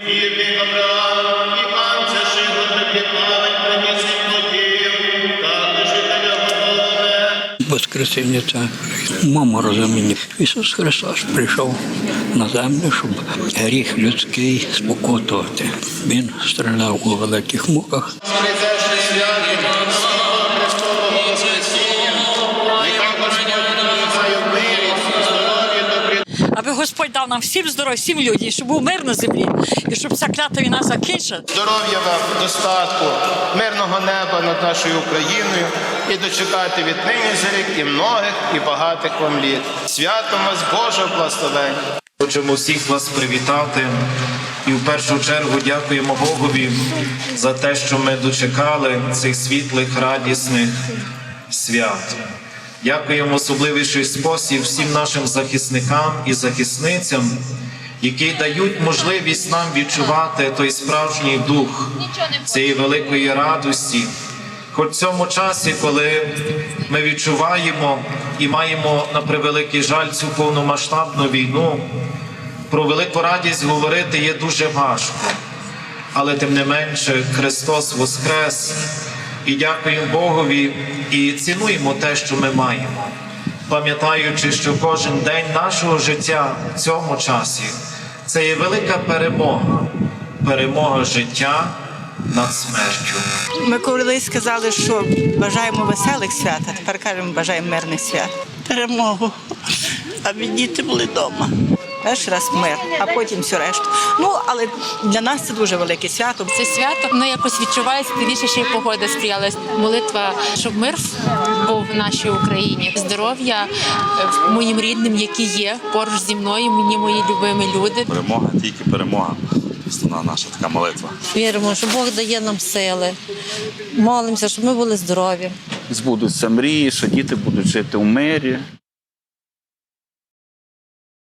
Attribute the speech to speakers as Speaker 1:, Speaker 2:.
Speaker 1: Вірний Авраам, жителя.
Speaker 2: Воскресіння це мама розуміння. Ісус Христос прийшов на землю, щоб гріх людський спокутувати. Він страждав у великих муках.
Speaker 3: Аби Господь дав нам всім здоров'я, всім людям, щоб був мир на землі, і щоб ця клята війна закінчила.
Speaker 1: Здоров'я вам, достатку, мирного неба над нашою Україною і дочекати від нині за рік і многих, і багатих вам літ. Святом вас Божого благословення.
Speaker 4: Хочемо всіх вас привітати і в першу чергу дякуємо Богові за те, що ми дочекали цих світлих, радісних свят. Дякуємо в особливіший спосіб всім нашим захисникам і захисницям, які дають можливість нам відчувати той справжній дух цієї великої радості. Хоч в цьому часі, коли ми відчуваємо і маємо на превеликий жаль цю повномасштабну війну, про велику радість говорити є дуже важко. Але тим не менше Христос Воскрес і дякуємо Богові і цінуємо те, що ми маємо, пам'ятаючи, що кожен день нашого життя в цьому часі це є велика перемога, перемога життя над смертю.
Speaker 5: Ми колись сказали, що бажаємо веселих свят, а тепер кажемо, бажаємо мирних свят.
Speaker 6: перемогу, аби діти були вдома.
Speaker 5: Перший раз мир, а потім все решту. Ну, але для нас це дуже велике свято.
Speaker 7: Це свято воно якось відчувається, тим більше ще й погода сприяла. Молитва, щоб мир був в нашій Україні, здоров'я е, моїм рідним, які є поруч зі мною, мені мої любимі люди.
Speaker 8: Перемога, тільки перемога. Основна наша така молитва.
Speaker 9: Віримо, що Бог дає нам сили. Молимося, щоб ми були здорові.
Speaker 10: збудуться мрії, що діти будуть жити у мирі.